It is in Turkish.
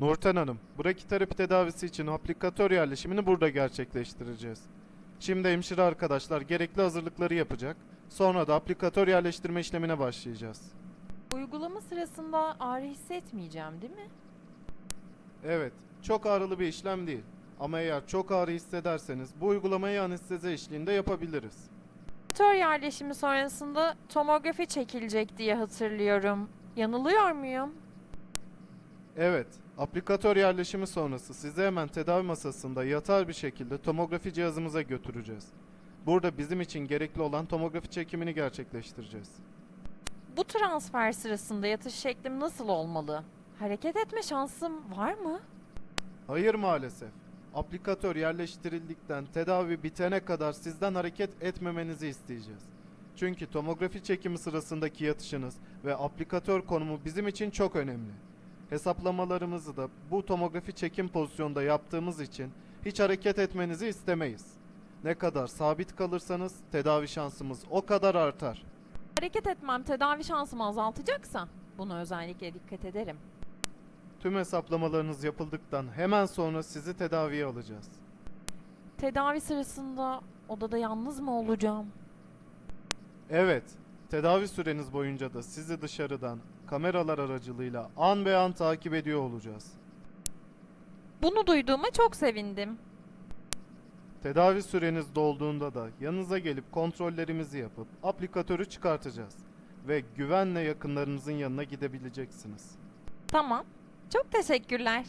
Nurten Hanım, brakiterapi tedavisi için aplikatör yerleşimini burada gerçekleştireceğiz. Şimdi hemşire arkadaşlar gerekli hazırlıkları yapacak. Sonra da aplikatör yerleştirme işlemine başlayacağız. Uygulama sırasında ağrı hissetmeyeceğim değil mi? Evet, çok ağrılı bir işlem değil. Ama eğer çok ağrı hissederseniz bu uygulamayı anestezi eşliğinde yapabiliriz. Tör yerleşimi sonrasında tomografi çekilecek diye hatırlıyorum. Yanılıyor muyum? Evet, aplikatör yerleşimi sonrası sizi hemen tedavi masasında yatar bir şekilde tomografi cihazımıza götüreceğiz. Burada bizim için gerekli olan tomografi çekimini gerçekleştireceğiz. Bu transfer sırasında yatış şeklim nasıl olmalı? Hareket etme şansım var mı? Hayır maalesef. Aplikatör yerleştirildikten tedavi bitene kadar sizden hareket etmemenizi isteyeceğiz. Çünkü tomografi çekimi sırasındaki yatışınız ve aplikatör konumu bizim için çok önemli. Hesaplamalarımızı da bu tomografi çekim pozisyonda yaptığımız için hiç hareket etmenizi istemeyiz. Ne kadar sabit kalırsanız tedavi şansımız o kadar artar. Hareket etmem tedavi şansımı azaltacaksa buna özellikle dikkat ederim. Tüm hesaplamalarınız yapıldıktan hemen sonra sizi tedaviye alacağız. Tedavi sırasında odada yalnız mı olacağım? Evet, tedavi süreniz boyunca da sizi dışarıdan kameralar aracılığıyla an be an takip ediyor olacağız. Bunu duyduğuma çok sevindim. Tedavi süreniz dolduğunda da yanınıza gelip kontrollerimizi yapıp aplikatörü çıkartacağız ve güvenle yakınlarınızın yanına gidebileceksiniz. Tamam. Çok teşekkürler.